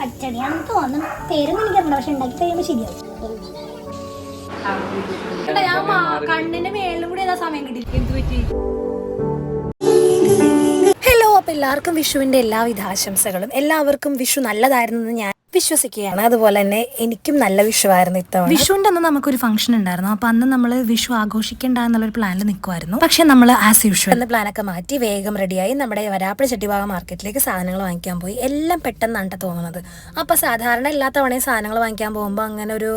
പച്ചടിയാണെന്ന് തോന്നുന്നു. പേരൊന്നും എനിക്കറിയില്ല പക്ഷെ ഉണ്ടാക്കി കഴിയുമ്പോൾ ശരിയാവും. എടാ, ഞാൻ മാ- കണ്ണിന്റെ മേളിലും കൂടി ഏതാ സമയം കിട്ടി എന്ത് പറ്റി? ഹലോ അപ്പോൾ എല്ലാവർക്കും വിഷുവിന്റെ എല്ലാവിധ ആശംസകളും. എല്ലാവർക്കും വിഷു നല്ലതായിരുന്നു ഞാൻ വിശ്വസിക്കുകയാണ്. അതുപോലെ തന്നെ എനിക്കും നല്ല വിഷുവായിരുന്നു ഇത്തവണ. വിഷുവിന്റെ അന്ന് നമുക്കൊരു ഫംഗ്ഷൻ ഉണ്ടായിരുന്നു. അപ്പൊ അന്ന് നമ്മൾ വിഷു ആഘോഷിക്കണ്ട എന്നുള്ളൊരു പ്ലാനിൽ നിൽക്കുമായിരുന്നു പക്ഷെ നമ്മൾ ആസ് യൂഷ്വൽ എന്ന പ്ലാനൊക്കെ മാറ്റി വേഗം റെഡിയായി നമ്മുടെ വരാപ്പുഴ ചെട്ടിഭാഗ മാർക്കറ്റിലേക്ക് സാധനങ്ങൾ വാങ്ങിക്കാൻ പോയി. എല്ലാം പെട്ടെന്നാണ് തോന്നുന്നത് അപ്പോൾ സാധാരണ എല്ലാ തവണയും സാധനങ്ങൾ വാങ്ങിക്കാൻ പോകുമ്പോൾ അങ്ങനെ ഒരു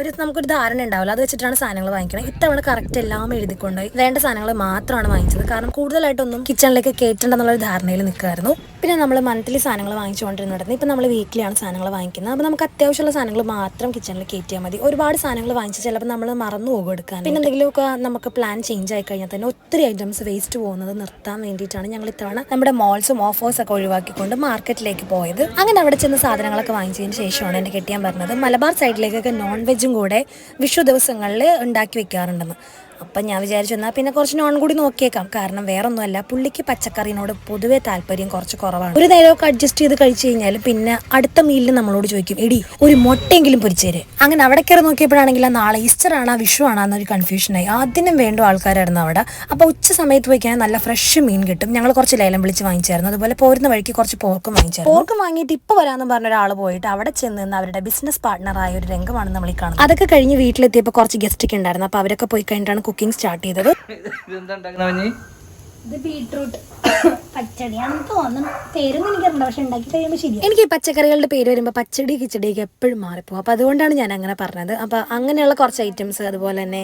ഒരു നമുക്കൊരു ധാരണ ഉണ്ടാവില്ല. അത് വെച്ചിട്ടാണ് സാധനങ്ങൾ വാങ്ങിക്കണം. ഇത്തവണ കറക്റ്റ് എല്ലാം എഴുതിക്കൊണ്ടുപോയി വേണ്ട സാധനങ്ങൾ മാത്രമാണ് വാങ്ങിച്ചത്. കാരണം കൂടുതലായിട്ടൊന്നും കിച്ചണിലേക്ക് കയറ്റണ്ടെന്നുള്ളൊരു ധാരണയിൽ നിൽക്കുമായിരുന്നു പിന്നെ നമ്മൾ മന്ത്ലി സാധനങ്ങൾ വാങ്ങിച്ചുകൊണ്ടിരുന്നിടത്ത് ഇപ്പം നമ്മൾ വീക്കിലിയാണ് സാധനങ്ങൾ വാങ്ങിക്കുന്നത്. അപ്പോൾ നമുക്ക് അത്യാവശ്യമുള്ള സാധനങ്ങൾ മാത്രം കിച്ചണിൽ കയറ്റിയാൽ മതി. ഒരുപാട് സാധനങ്ങൾ വാങ്ങിച്ച് ചിലപ്പോൾ നമ്മൾ മറന്നു പോകും എടുക്കാൻ. പിന്നെ എന്തെങ്കിലുമൊക്കെ നമുക്ക് പ്ലാൻ ചേഞ്ച് ആയി കഴിഞ്ഞാൽ തന്നെ ഒത്തിരി ഐറ്റംസ് വേസ്റ്റ് പോകുന്നത് നിർത്താൻ വേണ്ടിയിട്ടാണ് ഞങ്ങൾ ഇത്തവണ നമ്മുടെ മോൾസും ഓഫേഴ്സൊക്കെ ഒഴിവാക്കിക്കൊണ്ട് മാർക്കറ്റിലേക്ക് പോയത്. അങ്ങനെ അവിടെ ചെന്ന് സാധനങ്ങളൊക്കെ വാങ്ങിച്ചതിന് ശേഷമാണ് എന്റെ കെട്ടിയാൻ പറഞ്ഞത്. മലബാർ സൈഡിലേക്കൊക്കെ നോൺ വെജും കൂടെ വിഷു ദിവസങ്ങളിൽ ഉണ്ടാക്കി വെക്കാറുണ്ടെന്ന്. അപ്പം ഞാൻ വിചാരിച്ചു എന്നാൽ പിന്നെ കുറച്ച് നോൺ കൂടി നോക്കിയേക്കാം. കാരണം വേറെ ഒന്നുമല്ല പുള്ളിക്ക് പച്ചക്കറിനോട് പൊതുവെ താല്പര്യം കുറച്ച് കുറവാണ്. ഒരു നേരമൊക്കെ അഡ്ജസ്റ്റ് ചെയ്ത് കഴിച്ചു കഴിഞ്ഞാൽ പിന്നെ അടുത്ത മീലിൽ നമ്മളോട് ചോദിക്കും എടി ഒരു മുട്ടയെങ്കിലും പൊരിച്ചേര്. അങ്ങനെ അവിടെ കയറി നോക്കിയപ്പോഴാണെങ്കിൽ ആ നാളെ ഈസ്റ്റർ ആണോ വിഷു ആണോ എന്നൊരു കൺഫ്യൂഷനായി ആദ്യം വേണ്ട ആൾക്കാരായിരുന്നു അവിടെ. അപ്പോൾ ഉച്ച സമയത്ത് പോയി കഴിഞ്ഞാൽ നല്ല ഫ്രഷ് മീൻ കിട്ടും. ഞങ്ങൾ കുറച്ച് ലേലം വിളിച്ച് വാങ്ങിച്ചായിരുന്നു. അതുപോലെ പോരുന്ന വഴിക്ക് കുറച്ച് പോർക്കും വാങ്ങിച്ചായിരുന്നു. പോർക്കും വാങ്ങിയിട്ട് ഇപ്പോൾ വരാമെന്ന് പറഞ്ഞ ഒരാൾ പോയിട്ട് അവിടെ ചെന്ന് നിന്ന് അവരുടെ ബിസിനസ് പാർട്ട്ണറായ ഒരു രംഗമാണ് നമ്മൾ ഈ കാണുന്നത്. അതൊക്കെ കഴിഞ്ഞ് വീട്ടിലെത്തിയപ്പോൾ കുറച്ച് ഗസ്റ്റ് ഒക്കെ ഉണ്ടായിരുന്നു. അപ്പോൾ അവരൊക്കെ പോയി കഴിഞ്ഞിട്ടാണ് കുക്കിംഗ് സ്റ്റാർട്ട് ചെയ്തത്. ഇതെന്താ ഉണ്ടാക്കണ മഞ്ഞി ഇത് ബീട്രൂട്ട് പച്ചടിയാണെന്ന് തോന്നുന്നു. പേരൊന്നും എനിക്കറിയില്ല പക്ഷെ ഉണ്ടാക്കി കഴിയുമ്പോൾ ശരിയാവും. എനിക്ക് പച്ചക്കറികളുടെ പേര് വരുമ്പോൾ പച്ചടി കിച്ചടിയൊക്കെ എപ്പോഴും മാറിപ്പോകും അപ്പോൾ അതുകൊണ്ടാണ് ഞാൻ അങ്ങനെ പറഞ്ഞത്. അപ്പോൾ അങ്ങനെയുള്ള കുറച്ച് ഐറ്റംസ് അതുപോലെ തന്നെ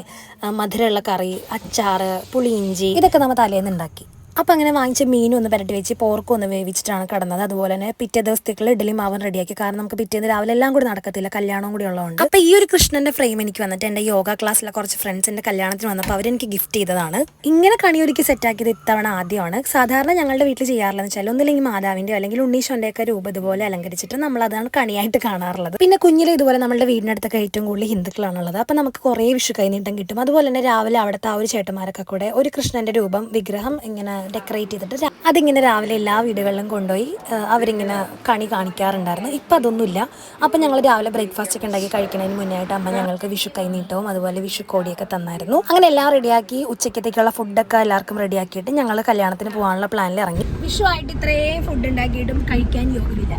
മധുരമുള്ള കറി അച്ചാറ് പുളിയിഞ്ചി ഇതൊക്കെ നമ്മൾ തലേന്ന് ഉണ്ടാക്കി. അപ്പം അങ്ങനെ വാങ്ങിച്ച മീനും ഒന്ന് പെരട്ടി വെച്ച് പോർക്കും ഒന്ന് വേവിച്ചിട്ടാണ് കിടന്നത്. അതുപോലെ തന്നെ പിറ്റേ ദിവസത്തേക്കുള്ള ഇഡലി മാവൻ റെഡിയാക്കി കാരണം നമുക്ക് പിറ്റേന്ന് രാവിലെ എല്ലാം കൂടി നടക്കത്തില്ല. കല്യാണവും കൂടി ഉള്ളതുകൊണ്ട്. അപ്പോൾ ഈ ഒരു കൃഷ്ണന്റെ ഫ്രെയിം എനിക്ക് വന്നിട്ട് എന്റെ യോഗ ക്ലാസ്സിലെ കുറച്ച് ഫ്രണ്ട്സിന്റെ കല്യാണത്തിന് വന്നപ്പോൾ അവരെനിക്ക് ഗിഫ്റ്റ് ചെയ്തതാണ്. ഇങ്ങനെ കണിയൊരുക്കി സെറ്റാക്കിയത് ഇത്തവണ ആദ്യമാണ്. സാധാരണ ഞങ്ങളുടെ വീട്ടിൽ ചെയ്യാറുള്ളതെന്ന് വെച്ചാൽ ഒന്നില്ലെങ്കിൽ മാതാവിന്റെയോ അല്ലെങ്കിൽ ഉണ്ണീശോന്റെ ഒക്കെ രൂപ ഇതുപോലെ അലങ്കരിച്ചിട്ട് നമ്മൾ അതാണ് കണിയായിട്ട് കാണാറുള്ളത്. പിന്നെ കുഞ്ഞിലെ ഇതുപോലെ നമ്മുടെ വീടിനടുത്തൊക്കെ ഏറ്റവും കൂടുതൽ ഹിന്ദുക്കളാണുള്ളത്. അപ്പം നമുക്ക് കുറേ വിഷു കൈനീട്ടം കിട്ടും. അതുപോലെ തന്നെ രാവിലെ അവിടുത്തെ ആ ഒരു ചേട്ടന്മാരൊക്കെ കൂടെ ഒരു കൃഷ്ണന്റെ രൂപം വിഗ്രഹം ഇങ്ങനെ ഡെക്കറേറ്റ് ചെയ്തിട്ട് അതിങ്ങനെ രാവിലെ എല്ലാ വീടുകളിലും കൊണ്ടുപോയി അവരിങ്ങനെ കണി കാണിക്കാറുണ്ടായിരുന്നു. ഇപ്പം അതൊന്നുമില്ല. അപ്പം ഞങ്ങൾ രാവിലെ ബ്രേക്ക്ഫാസ്റ്റ് ഒക്കെ ഉണ്ടാക്കി കഴിക്കുന്നതിന് മുന്നേ ആയിട്ട് അമ്മ ഞങ്ങൾക്ക് വിഷു കൈനീട്ടവും അതുപോലെ വിഷു കോടിയൊക്കെ തന്നായിരുന്നു. അങ്ങനെ എല്ലാം റെഡിയാക്കി ഉച്ചക്കത്തേക്കുള്ള ഫുഡൊക്കെ എല്ലാവർക്കും റെഡിയാക്കിയിട്ട് ഞങ്ങൾ കല്യാണത്തിന് പോകാനുള്ള പ്ലാനിൽ ഇറങ്ങി. വിഷു ആയിട്ട് ഇത്രയും ഫുഡ് ഉണ്ടാക്കിയിട്ടും കഴിക്കാൻ യോഗമില്ല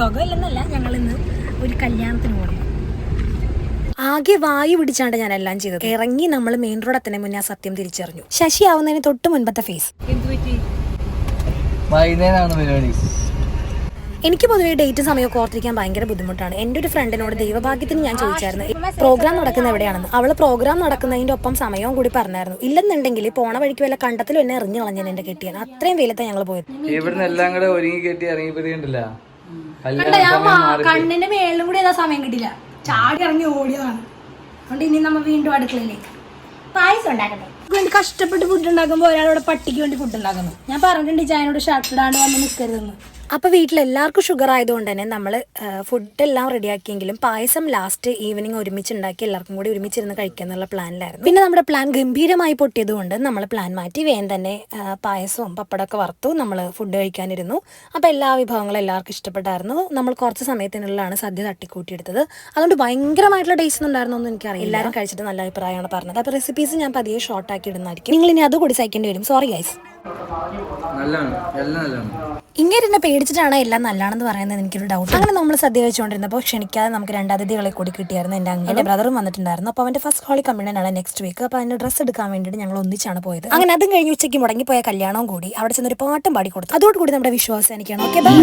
യോഗമില്ലെന്നല്ല ഞങ്ങളിന്ന് ഒരു കല്യാണത്തിന് പോകണം ആകെ വായു പിടിച്ചാണ്ട് ഞാൻ എല്ലാം ചെയ്തത്. ഇറങ്ങി നമ്മൾ മെയിൻ റോഡ് എത്തുന്ന മുന്നേ ആ സത്യം തിരിച്ചറിഞ്ഞു. ശശി ആവുന്നതിന് തൊട്ട് മുൻപത്തെ ഫേസ് വൈകുന്നേരമാണ് പരിപാടി. എനിക്ക് പൊതുവേ ഡേറ്റ് സമയമൊക്കെ ഓർത്തിരിക്കാൻ ഭയങ്കര ബുദ്ധിമുട്ടാണ്. എന്റെ ഒരു ഫ്രണ്ടിനോട് ദൈവഭാഗ്യത്തിന് ഞാൻ ചോദിച്ചായിരുന്നു പ്രോഗ്രാം നടക്കുന്ന എവിടെയാണെന്ന്? അവൾ പ്രോഗ്രാം നടക്കുന്നതിന്റെ ഒപ്പം സമയവും കൂടി പറഞ്ഞായിരുന്നു. ഇല്ലെന്നുണ്ടെങ്കിൽ പോണ വഴിക്ക് വല്ല കണ്ടത്തിലും എന്നെ എറിഞ്ഞു കളഞ്ഞാൽ എന്റെ കെട്ടിയാണ് അത്രയും വെയിലത്തെ ഞങ്ങൾ പോയത്. ഇവിടുന്ന് എല്ലാം കൂടെ ഒരുങ്ങി കെട്ടി ഇറങ്ങിയപ്പോഴത്തേണ്ടല്ല കണ്ട ഞാൻ മാ- കണ്ണിന്റെ മേളിലും കൂടി ഏതാ സമയം കിട്ടില്ല ചാടി ഇറങ്ങി ഓടിയതാണ്. അതുകൊണ്ട് ഇനി നമ്മൾ വീണ്ടും അടുക്കളയിലേക്ക്. പായസം ഉണ്ടാക്കട്ടെ. വേണ്ടി കഷ്ടപ്പെട്ട് ഫുഡ് ഉണ്ടാക്കുമ്പോൾ ഒരാളോട് പട്ടിക്ക് വേണ്ടി ഫുഡ് ഉണ്ടാക്കുന്നു. ഞാൻ പറഞ്ഞിട്ടുണ്ട് ചായനോട് ഷർട്ട് ഇടാണ്ട് വന്ന് നിൽക്കരുതെന്ന് അപ്പൊ വീട്ടിൽ എല്ലാവർക്കും ഷുഗർ ആയതുകൊണ്ട് തന്നെ നമ്മൾ ഫുഡ് എല്ലാം റെഡിയാക്കിയെങ്കിലും പായസം ലാസ്റ്റ് ഈവനിങ് ഒരുമിച്ച് ഉണ്ടാക്കി എല്ലാവർക്കും കൂടി ഒരുമിച്ചിരുന്ന് കഴിക്കുക എന്നുള്ള പ്ലാനിലായിരുന്നു. പിന്നെ നമ്മുടെ പ്ലാൻ ഗംഭീരമായി പൊട്ടിയതുകൊണ്ട് നമ്മൾ പ്ലാൻ മാറ്റി വേഗം തന്നെ പായസവും പപ്പടമൊക്കെ വറുത്തു നമ്മൾ ഫുഡ് കഴിക്കാനിരുന്നു. അപ്പോൾ എല്ലാ വിഭവങ്ങളും എല്ലാവർക്കും ഇഷ്ടപ്പെട്ടായിരുന്നു. നമ്മൾ കുറച്ച് സമയത്തിനുള്ളിലാണ് സദ്യ തട്ടിക്കൂട്ടിയെടുത്തത്. അതുകൊണ്ട് ഭയങ്കരമായിട്ടുള്ള ടേസ്റ്റ് ഉണ്ടായിരുന്നു എനിക്ക് എനിക്കറിയില്ല. എല്ലാവരും കഴിച്ചിട്ട് നല്ല അഭിപ്രായമാണ് പറഞ്ഞത്. അപ്പോൾ റെസിപ്പീസ് ഞാൻ പതിയെ ഷോർട്ടാക്കി ഇടുന്നതായിരിക്കും. നിങ്ങൾ ഇനി അതുകൂടി സഹിക്കേണ്ടി വരും. സോറി ഗൈസ് നല്ലതാണ്. എല്ലാം നല്ലതാണ്. ഇങ്ങനെ എന്നെ പേടിച്ചിട്ടാണ് എല്ലാം നല്ലതാണെന്ന് പറയുന്നത് എനിക്കൊരു ഡൗട്ട് അങ്ങനെ നമ്മൾ സദ്യ വെച്ചുകൊണ്ടിരുന്നപ്പോൾ ക്ഷണിക്കാതെ നമുക്ക് രണ്ടാതിഥികളെ കൂടി കിട്ടിയായിരുന്നു. എന്റെ അങ്ങനെ എന്റെ ബ്രദറും വന്നിട്ടുണ്ടായിരുന്നു. അപ്പോൾ അവന്റെ ഫസ്റ്റ് ഹോളി കമ്പനിയാണ് നെക്സ്റ്റ് വീക്ക് അപ്പോൾ അതിന്റെ ഡ്രസ്സ് എടുക്കാൻ വേണ്ടിയിട്ട് ഞങ്ങൾ ഒന്നിച്ചാണ് പോയത്. അങ്ങനെ അതും കഴിഞ്ഞ് ഉച്ചയ്ക്ക് മുടങ്ങിപ്പോയ കല്യാണവും കൂടി അവിടെ ചെന്നൊരു പാട്ടും പാടി കൊടുത്തു. അതോടുകൂടി നമ്മുടെ വിശ്വാസം എനിക്കാണ്. Okay bye